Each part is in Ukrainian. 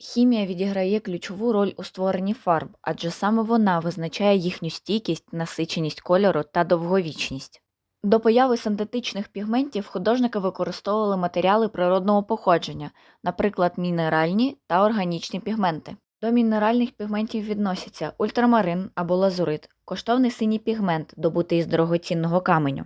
Хімія відіграє ключову роль у створенні фарб, адже саме вона визначає їхню стійкість, насиченість кольору та довговічність. До появи синтетичних пігментів художники використовували матеріали природного походження, наприклад, мінеральні та органічні пігменти. До мінеральних пігментів відносяться ультрамарин або лазурит, коштовний синій пігмент, добутий із дорогоцінного каменю.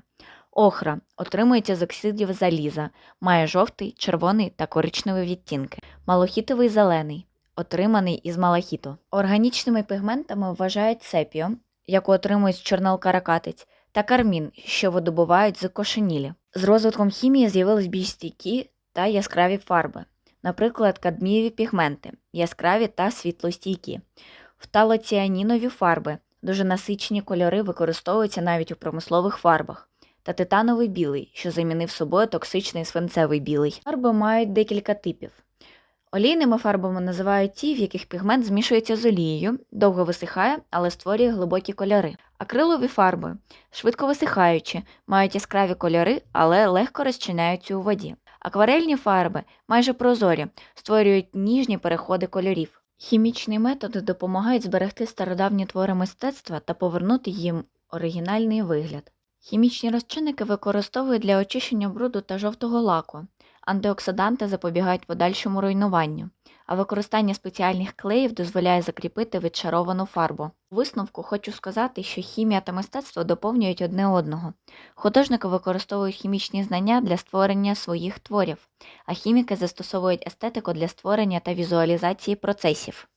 Охра отримується з оксидів заліза, має жовтий, червоний та коричневий відтінки. Малахітовий зелений, отриманий із малахіту. Органічними пігментами вважають сепіо, яку отримують з чорнил каракатиць, та кармін, що видобувають з кошенілі. З розвитком хімії з'явились більш стійкі та яскраві фарби, наприклад, кадмієві пігменти, яскраві та світлостійкі. Фталоціанінові фарби, дуже насичені кольори використовуються навіть у промислових фарбах. Та титановий білий, що замінив собою токсичний свинцевий білий. Фарби мають декілька типів. Олійними фарбами називають ті, в яких пігмент змішується з олією, довго висихає, але створює глибокі кольори. Акрилові фарби швидко висихаючі, мають яскраві кольори, але легко розчиняються у воді. Акварельні фарби майже прозорі, створюють ніжні переходи кольорів. Хімічні методи допомагають зберегти стародавні твори мистецтва та повернути їм оригінальний вигляд. Хімічні розчинники використовують для очищення бруду та жовтого лаку. Антиоксиданти запобігають подальшому руйнуванню, а використання спеціальних клеїв дозволяє закріпити відшаровану фарбу. У висновку хочу сказати, що хімія та мистецтво доповнюють одне одного. Художники використовують хімічні знання для створення своїх творів, а хіміки застосовують естетику для створення та візуалізації процесів.